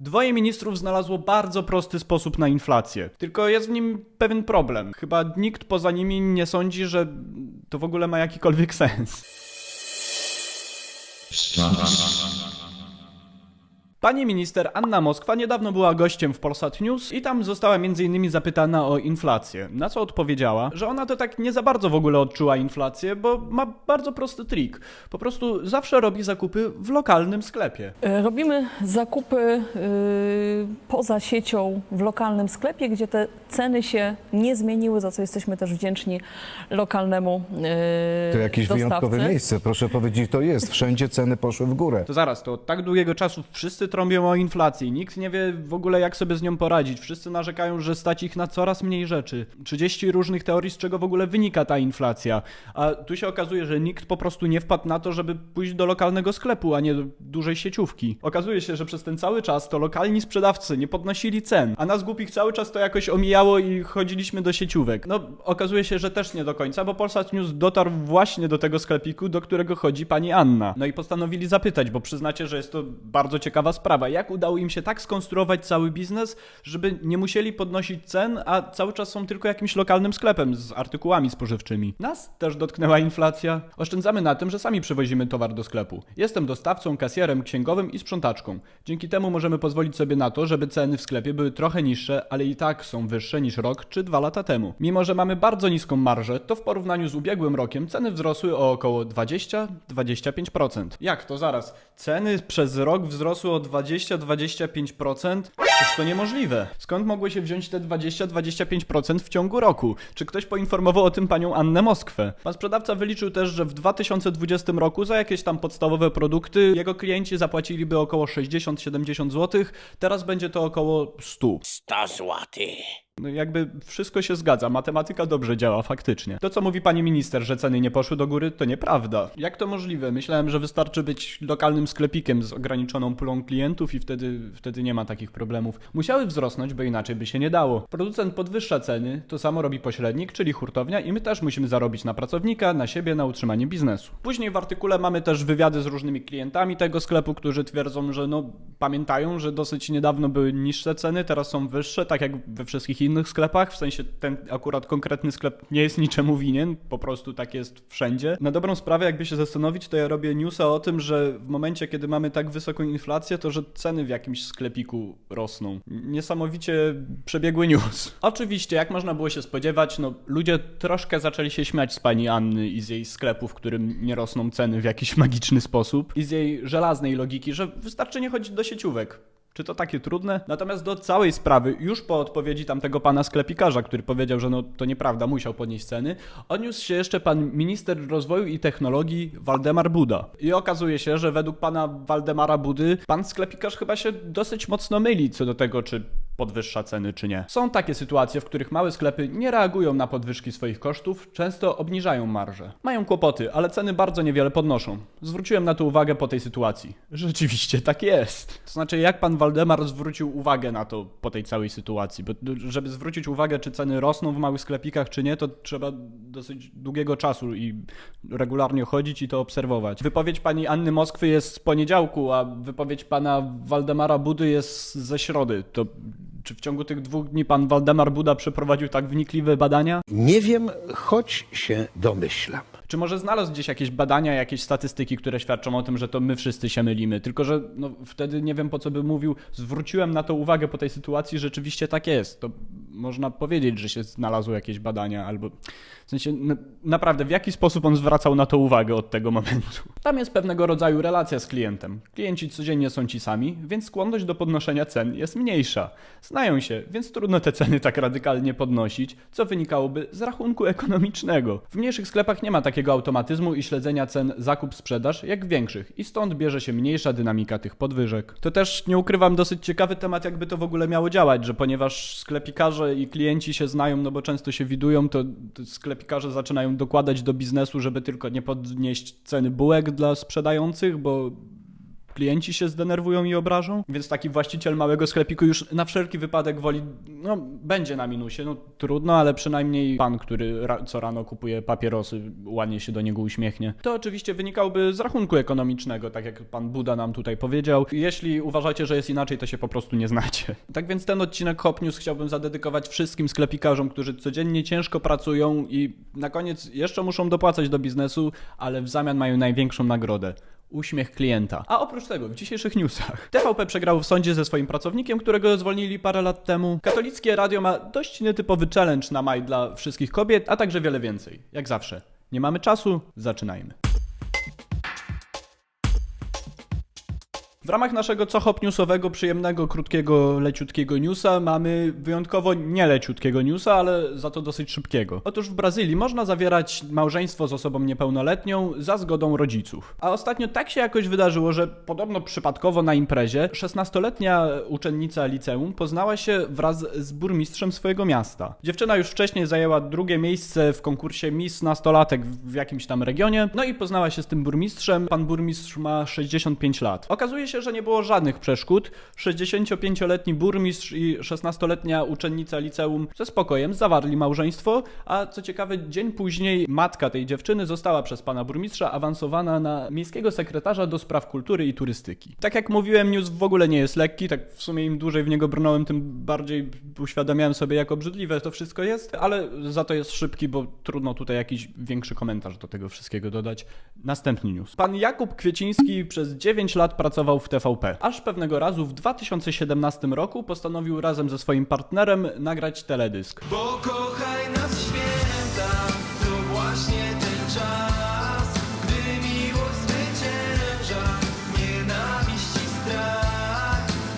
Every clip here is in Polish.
Dwoje ministrów znalazło bardzo prosty sposób na inflację. Tylko jest w nim pewien problem. Chyba nikt poza nimi nie sądzi, że to w ogóle ma jakikolwiek sens. Pani minister Anna Moskwa niedawno była gościem w Polsat News i tam została m.in. zapytana o inflację. Na co odpowiedziała, że ona to tak nie za bardzo w ogóle odczuła inflację, bo ma bardzo prosty trik. Po prostu zawsze robi zakupy w lokalnym sklepie. E, Robimy zakupy y, poza siecią w lokalnym sklepie, gdzie te ceny się nie zmieniły, za co jesteśmy też wdzięczni lokalnemu y, To jakieś dostawcy. wyjątkowe miejsce, proszę powiedzieć, to jest. Wszędzie ceny poszły w górę. To zaraz, to od tak długiego czasu wszyscy trąbią o inflacji. Nikt nie wie w ogóle jak sobie z nią poradzić. Wszyscy narzekają, że stać ich na coraz mniej rzeczy. 30 różnych teorii, z czego w ogóle wynika ta inflacja. A tu się okazuje, że nikt po prostu nie wpadł na to, żeby pójść do lokalnego sklepu, a nie do dużej sieciówki. Okazuje się, że przez ten cały czas to lokalni sprzedawcy nie podnosili cen, a nas głupich cały czas to jakoś omijało i chodziliśmy do sieciówek. No, okazuje się, że też nie do końca, bo Polsat News dotarł właśnie do tego sklepiku, do którego chodzi pani Anna. No i postanowili zapytać, bo przyznacie, że jest to bardzo ciekawa sprawa. Jak udało im się tak skonstruować cały biznes, żeby nie musieli podnosić cen, a cały czas są tylko jakimś lokalnym sklepem z artykułami spożywczymi. Nas też dotknęła inflacja. Oszczędzamy na tym, że sami przywozimy towar do sklepu. Jestem dostawcą, kasjerem, księgowym i sprzątaczką. Dzięki temu możemy pozwolić sobie na to, żeby ceny w sklepie były trochę niższe, ale i tak są wyższe niż rok czy dwa lata temu. Mimo, że mamy bardzo niską marżę, to w porównaniu z ubiegłym rokiem ceny wzrosły o około 20-25%. Jak to zaraz? Ceny przez rok wzrosły o 20-25%? Przecież to niemożliwe. Skąd mogło się wziąć te 20-25% w ciągu roku? Czy ktoś poinformował o tym panią Annę Moskwę? Pan sprzedawca wyliczył też, że w 2020 roku za jakieś tam podstawowe produkty jego klienci zapłaciliby około 60-70 zł, teraz będzie to około 100. 100 złotych. No jakby wszystko się zgadza, matematyka dobrze działa faktycznie. To co mówi pani minister, że ceny nie poszły do góry, to nieprawda. Jak to możliwe? Myślałem, że wystarczy być lokalnym sklepikiem z ograniczoną pulą klientów i wtedy, wtedy nie ma takich problemów. Musiały wzrosnąć, bo inaczej by się nie dało. Producent podwyższa ceny, to samo robi pośrednik, czyli hurtownia i my też musimy zarobić na pracownika, na siebie, na utrzymanie biznesu. Później w artykule mamy też wywiady z różnymi klientami tego sklepu, którzy twierdzą, że no pamiętają, że dosyć niedawno były niższe ceny, teraz są wyższe, tak jak we wszystkich innych sklepach, w sensie ten akurat konkretny sklep nie jest niczemu winien, po prostu tak jest wszędzie. Na dobrą sprawę, jakby się zastanowić, to ja robię newsa o tym, że w momencie, kiedy mamy tak wysoką inflację, to że ceny w jakimś sklepiku rosną. Niesamowicie przebiegły news. Oczywiście, jak można było się spodziewać, no ludzie troszkę zaczęli się śmiać z pani Anny i z jej sklepu, w którym nie rosną ceny w jakiś magiczny sposób i z jej żelaznej logiki, że wystarczy nie chodzić do sieciówek. Czy to takie trudne? Natomiast do całej sprawy, już po odpowiedzi tamtego pana sklepikarza, który powiedział, że no to nieprawda, musiał podnieść ceny, odniósł się jeszcze pan minister rozwoju i technologii Waldemar Buda. I okazuje się, że według pana Waldemara Budy, pan sklepikarz chyba się dosyć mocno myli co do tego, czy podwyższa ceny, czy nie. Są takie sytuacje, w których małe sklepy nie reagują na podwyżki swoich kosztów, często obniżają marże. Mają kłopoty, ale ceny bardzo niewiele podnoszą. Zwróciłem na to uwagę po tej sytuacji. Rzeczywiście tak jest. To znaczy, jak pan Waldemar zwrócił uwagę na to po tej całej sytuacji? Bo żeby zwrócić uwagę, czy ceny rosną w małych sklepikach, czy nie, to trzeba dosyć długiego czasu i regularnie chodzić i to obserwować. Wypowiedź pani Anny Moskwy jest z poniedziałku, a wypowiedź pana Waldemara Budy jest ze środy. To czy w ciągu tych dwóch dni pan Waldemar Buda przeprowadził tak wnikliwe badania? Nie wiem, choć się domyślam. Czy może znalazł gdzieś jakieś badania, jakieś statystyki, które świadczą o tym, że to my wszyscy się mylimy? Tylko, że no, wtedy nie wiem po co by mówił, zwróciłem na to uwagę po tej sytuacji, rzeczywiście tak jest. To można powiedzieć, że się znalazły jakieś badania, albo w sensie naprawdę w jaki sposób on zwracał na to uwagę od tego momentu. Tam jest pewnego rodzaju relacja z klientem. Klienci codziennie są ci sami, więc skłonność do podnoszenia cen jest mniejsza. Znają się, więc trudno te ceny tak radykalnie podnosić, co wynikałoby z rachunku ekonomicznego. W mniejszych sklepach nie ma takiego automatyzmu i śledzenia cen zakup-sprzedaż jak w większych i stąd bierze się mniejsza dynamika tych podwyżek. To też nie ukrywam dosyć ciekawy temat, jakby to w ogóle miało działać, że ponieważ sklepikarze i klienci się znają, no bo często się widują, to to sklepikarze zaczynają dokładać do biznesu, żeby tylko nie podnieść ceny bułek dla sprzedających, bo klienci się zdenerwują i obrażą, więc taki właściciel małego sklepiku już na wszelki wypadek woli, no będzie na minusie, no trudno, ale przynajmniej pan, który ra- co rano kupuje papierosy, ładnie się do niego uśmiechnie. To oczywiście wynikałby z rachunku ekonomicznego, tak jak pan Buda nam tutaj powiedział. Jeśli uważacie, że jest inaczej, to się po prostu nie znacie. Tak więc ten odcinek Hop News chciałbym zadedykować wszystkim sklepikarzom, którzy codziennie ciężko pracują i na koniec jeszcze muszą dopłacać do biznesu, ale w zamian mają największą nagrodę. Uśmiech klienta. A oprócz tego, w dzisiejszych newsach. TVP przegrał w sądzie ze swoim pracownikiem, którego zwolnili parę lat temu. Katolickie radio ma dość nietypowy challenge na maj dla wszystkich kobiet, a także wiele więcej. Jak zawsze. Nie mamy czasu, zaczynajmy. W ramach naszego co hop newsowego, przyjemnego, krótkiego, leciutkiego newsa mamy wyjątkowo nie leciutkiego newsa, ale za to dosyć szybkiego. Otóż w Brazylii można zawierać małżeństwo z osobą niepełnoletnią za zgodą rodziców. A ostatnio tak się jakoś wydarzyło, że podobno przypadkowo na imprezie 16-letnia uczennica liceum poznała się wraz z burmistrzem swojego miasta. Dziewczyna już wcześniej zajęła drugie miejsce w konkursie Miss Nastolatek w jakimś tam regionie, no i poznała się z tym burmistrzem. Pan burmistrz ma 65 lat. Okazuje się, że nie było żadnych przeszkód. 65-letni burmistrz i 16-letnia uczennica liceum ze spokojem zawarli małżeństwo, a co ciekawe, dzień później matka tej dziewczyny została przez pana burmistrza awansowana na miejskiego sekretarza do spraw kultury i turystyki. Tak jak mówiłem, news w ogóle nie jest lekki, tak w sumie im dłużej w niego brnąłem, tym bardziej uświadamiałem sobie, jak obrzydliwe to wszystko jest, ale za to jest szybki, bo trudno tutaj jakiś większy komentarz do tego wszystkiego dodać. Następny news. Pan Jakub Kwieciński przez 9 lat pracował w TVP, aż pewnego razu w 2017 roku postanowił razem ze swoim partnerem nagrać teledysk. Bo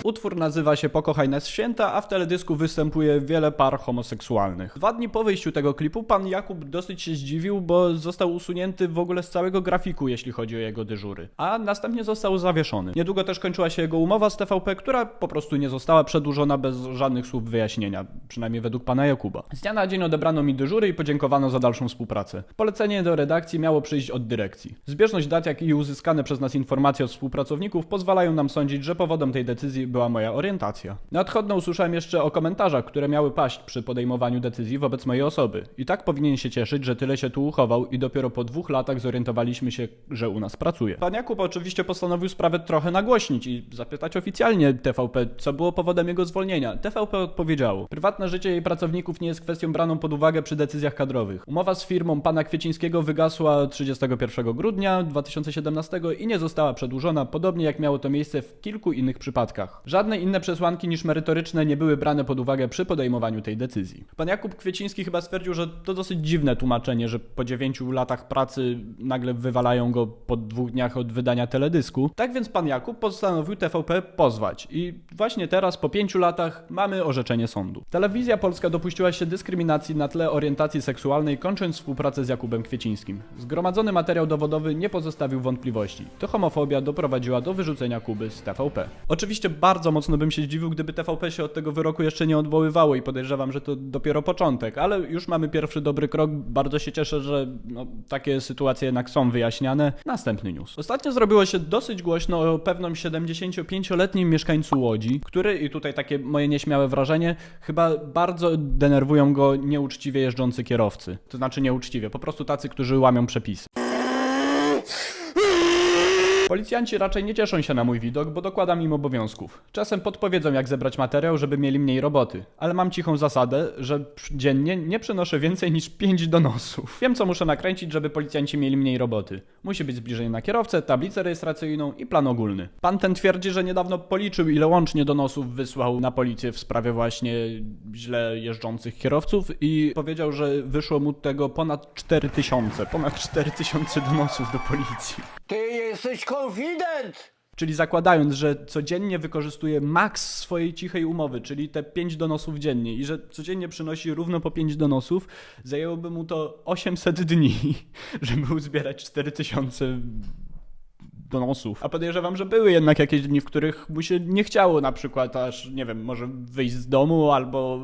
Utwór nazywa się Pokochaj nas święta, a w teledysku występuje wiele par homoseksualnych. Dwa dni po wyjściu tego klipu pan Jakub dosyć się zdziwił, bo został usunięty w ogóle z całego grafiku, jeśli chodzi o jego dyżury. A następnie został zawieszony. Niedługo też kończyła się jego umowa z TVP, która po prostu nie została przedłużona bez żadnych słów wyjaśnienia, przynajmniej według pana Jakuba. Z dnia na dzień odebrano mi dyżury i podziękowano za dalszą współpracę. Polecenie do redakcji miało przyjść od dyrekcji. Zbieżność dat, jak i uzyskane przez nas informacje od współpracowników pozwalają nam sądzić, że powodem tej decyzji była moja orientacja. Nadchodno usłyszałem jeszcze o komentarzach, które miały paść przy podejmowaniu decyzji wobec mojej osoby. I tak powinien się cieszyć, że tyle się tu uchował i dopiero po dwóch latach zorientowaliśmy się, że u nas pracuje. Pan Jakub oczywiście postanowił sprawę trochę nagłośnić i zapytać oficjalnie TVP, co było powodem jego zwolnienia. TVP odpowiedziało. Prywatne życie jej pracowników nie jest kwestią braną pod uwagę przy decyzjach kadrowych. Umowa z firmą pana Kwiecińskiego wygasła 31 grudnia 2017 i nie została przedłużona, podobnie jak miało to miejsce w kilku innych przypadkach. Żadne inne przesłanki niż merytoryczne nie były brane pod uwagę przy podejmowaniu tej decyzji. Pan Jakub Kwieciński chyba stwierdził, że to dosyć dziwne tłumaczenie, że po 9 latach pracy nagle wywalają go po dwóch dniach od wydania teledysku. Tak więc pan Jakub postanowił TVP pozwać i właśnie teraz po 5 latach mamy orzeczenie sądu. Telewizja polska dopuściła się dyskryminacji na tle orientacji seksualnej, kończąc współpracę z Jakubem Kwiecińskim. Zgromadzony materiał dowodowy nie pozostawił wątpliwości. To homofobia doprowadziła do wyrzucenia Kuby z TVP. Oczywiście bardzo mocno bym się zdziwił, gdyby TVP się od tego wyroku jeszcze nie odwoływało i podejrzewam, że to dopiero początek, ale już mamy pierwszy dobry krok. Bardzo się cieszę, że no, takie sytuacje jednak są wyjaśniane. Następny news. Ostatnio zrobiło się dosyć głośno o pewnym 75-letnim mieszkańcu Łodzi, który, i tutaj takie moje nieśmiałe wrażenie, chyba bardzo denerwują go nieuczciwie jeżdżący kierowcy. To znaczy nieuczciwie, po prostu tacy, którzy łamią przepisy. Policjanci raczej nie cieszą się na mój widok, bo dokładam im obowiązków. Czasem podpowiedzą, jak zebrać materiał, żeby mieli mniej roboty. Ale mam cichą zasadę, że dziennie nie przynoszę więcej niż 5 donosów. Wiem, co muszę nakręcić, żeby policjanci mieli mniej roboty. Musi być zbliżenie na kierowcę, tablicę rejestracyjną i plan ogólny. Pan ten twierdzi, że niedawno policzył, ile łącznie donosów wysłał na policję w sprawie właśnie źle jeżdżących kierowców i powiedział, że wyszło mu tego ponad 4000. Ponad 4000 donosów do policji. Ty jesteś konfident! Czyli zakładając, że codziennie wykorzystuje maks swojej cichej umowy, czyli te 5 donosów dziennie i że codziennie przynosi równo po 5 donosów, zajęłoby mu to 800 dni, żeby uzbierać 4000 donosów. A podejrzewam, że były jednak jakieś dni, w których mu się nie chciało na przykład aż, nie wiem, może wyjść z domu albo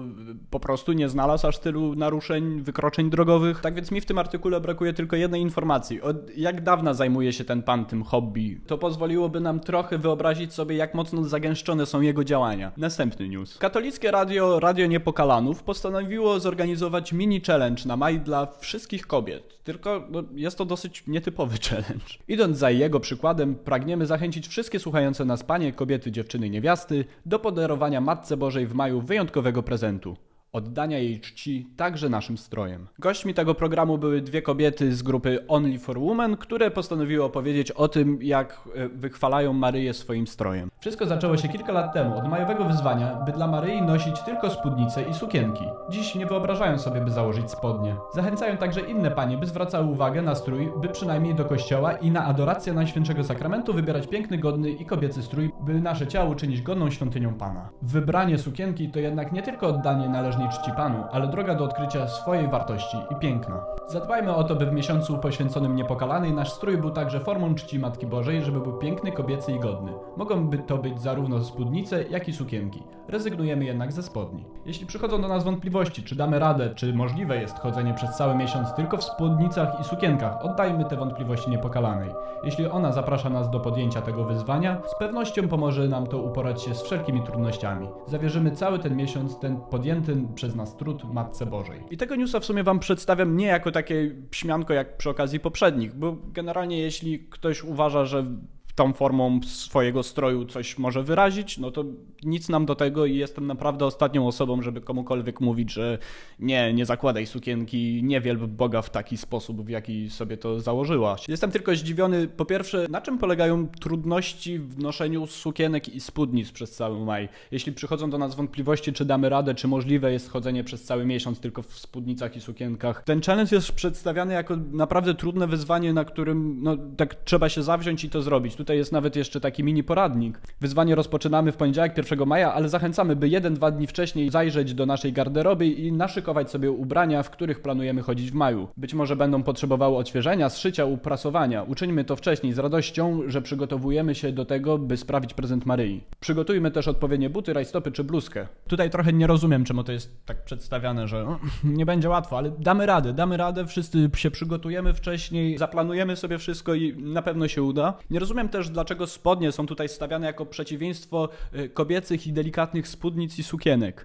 po prostu nie znalazł aż tylu naruszeń, wykroczeń drogowych. Tak więc mi w tym artykule brakuje tylko jednej informacji. Od jak dawna zajmuje się ten pan tym hobby? To pozwoliłoby nam trochę wyobrazić sobie, jak mocno zagęszczone są jego działania. Następny news. Katolickie radio Radio Niepokalanów postanowiło zorganizować mini challenge na maj dla wszystkich kobiet. Tylko no, jest to dosyć nietypowy challenge. Idąc za jego przykładem, pragniemy zachęcić wszystkie słuchające nas panie, kobiety, dziewczyny, niewiasty do podarowania Matce Bożej w maju wyjątkowego prezentu. Oddania jej czci także naszym strojem. Gośćmi tego programu były dwie kobiety z grupy Only for Women, które postanowiły opowiedzieć o tym, jak e, wychwalają Maryję swoim strojem. Wszystko zaczęło się kilka lat temu od majowego wyzwania, by dla Maryi nosić tylko spódnice i sukienki. Dziś nie wyobrażają sobie, by założyć spodnie. Zachęcają także inne panie, by zwracały uwagę na strój, by przynajmniej do kościoła i na adorację Najświętszego Sakramentu wybierać piękny, godny i kobiecy strój, by nasze ciało uczynić godną świątynią Pana. Wybranie sukienki to jednak nie tylko oddanie należnej czci Panu, ale droga do odkrycia swojej wartości i piękna. Zadbajmy o to, by w miesiącu poświęconym Niepokalanej nasz strój był także formą czci Matki Bożej, żeby był piękny, kobiecy i godny. Mogą by to być zarówno spódnice, jak i sukienki. Rezygnujemy jednak ze spodni. Jeśli przychodzą do nas wątpliwości, czy damy radę, czy możliwe jest chodzenie przez cały miesiąc tylko w spódnicach i sukienkach, oddajmy te wątpliwości Niepokalanej. Jeśli ona zaprasza nas do podjęcia tego wyzwania, z pewnością pomoże nam to uporać się z wszelkimi trudnościami. Zawierzymy cały ten miesiąc, ten podjęty przez nas trud Matce Bożej. I tego newsa w sumie wam przedstawiam nie jako takie śmianko jak przy okazji poprzednich, bo generalnie jeśli ktoś uważa, że tą formą swojego stroju coś może wyrazić, no to nic nam do tego i jestem naprawdę ostatnią osobą, żeby komukolwiek mówić, że nie, nie zakładaj sukienki, nie wielb Boga w taki sposób, w jaki sobie to założyłaś. Jestem tylko zdziwiony, po pierwsze, na czym polegają trudności w noszeniu sukienek i spódnic przez cały maj. Jeśli przychodzą do nas wątpliwości, czy damy radę, czy możliwe jest chodzenie przez cały miesiąc tylko w spódnicach i sukienkach. Ten challenge jest przedstawiany jako naprawdę trudne wyzwanie, na którym no, tak trzeba się zawziąć i to zrobić. Tutaj jest nawet jeszcze taki mini poradnik. Wyzwanie rozpoczynamy w poniedziałek 1 maja, ale zachęcamy, by jeden-dwa dni wcześniej zajrzeć do naszej garderoby i naszykować sobie ubrania, w których planujemy chodzić w maju. Być może będą potrzebowały odświeżenia, zszycia, uprasowania. Uczyńmy to wcześniej z radością, że przygotowujemy się do tego, by sprawić prezent Maryi. Przygotujmy też odpowiednie buty, rajstopy czy bluzkę. Tutaj trochę nie rozumiem, czemu to jest tak przedstawiane, że nie będzie łatwo, ale damy radę, damy radę, wszyscy się przygotujemy wcześniej, zaplanujemy sobie wszystko i na pewno się uda. Nie rozumiem też, dlaczego spodnie są tutaj stawiane jako przeciwieństwo y, kobiecych i delikatnych spódnic i sukienek.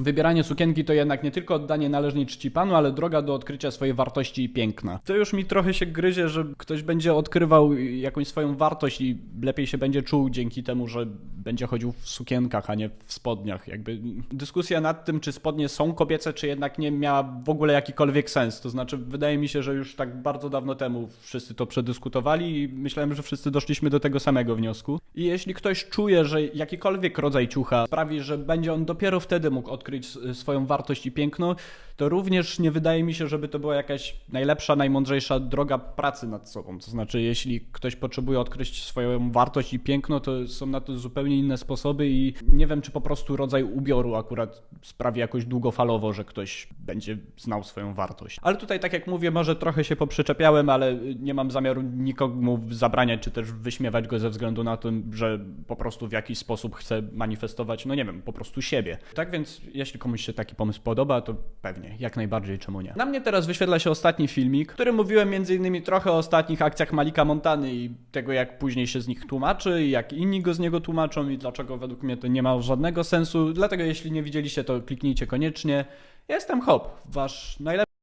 Wybieranie sukienki to jednak nie tylko oddanie należnej czci panu, ale droga do odkrycia swojej wartości i piękna. To już mi trochę się gryzie, że ktoś będzie odkrywał jakąś swoją wartość i lepiej się będzie czuł dzięki temu, że będzie chodził w sukienkach, a nie w spodniach. Jakby dyskusja nad tym, czy spodnie są kobiece, czy jednak nie miała w ogóle jakikolwiek sens. To znaczy, wydaje mi się, że już tak bardzo dawno temu wszyscy to przedyskutowali i myślałem, że wszyscy doszliśmy do tego samego wniosku. I jeśli ktoś czuje, że jakikolwiek rodzaj ciucha sprawi, że będzie on dopiero wtedy mógł odkryć swoją wartość i piękno, to również nie wydaje mi się, żeby to była jakaś najlepsza, najmądrzejsza droga pracy nad sobą. To znaczy, jeśli ktoś potrzebuje odkryć swoją wartość i piękno, to są na to zupełnie inne sposoby i nie wiem, czy po prostu rodzaj ubioru akurat sprawi jakoś długofalowo, że ktoś będzie znał swoją wartość. Ale tutaj, tak jak mówię, może trochę się poprzyczepiałem, ale nie mam zamiaru nikomu zabraniać, czy też wyśmiewać go ze względu na to, że po prostu w jakiś sposób chce manifestować, no nie wiem, po prostu siebie. Tak więc, jeśli komuś się taki pomysł podoba, to pewnie, jak najbardziej, czemu nie. Na mnie teraz wyświetla się ostatni filmik, w którym mówiłem innymi trochę o ostatnich akcjach Malika Montany i tego, jak później się z nich tłumaczy, i jak inni go z niego tłumaczą i dlaczego według mnie to nie ma żadnego sensu. Dlatego, jeśli nie widzieliście, to kliknijcie koniecznie. Jestem Hop, wasz najlepszy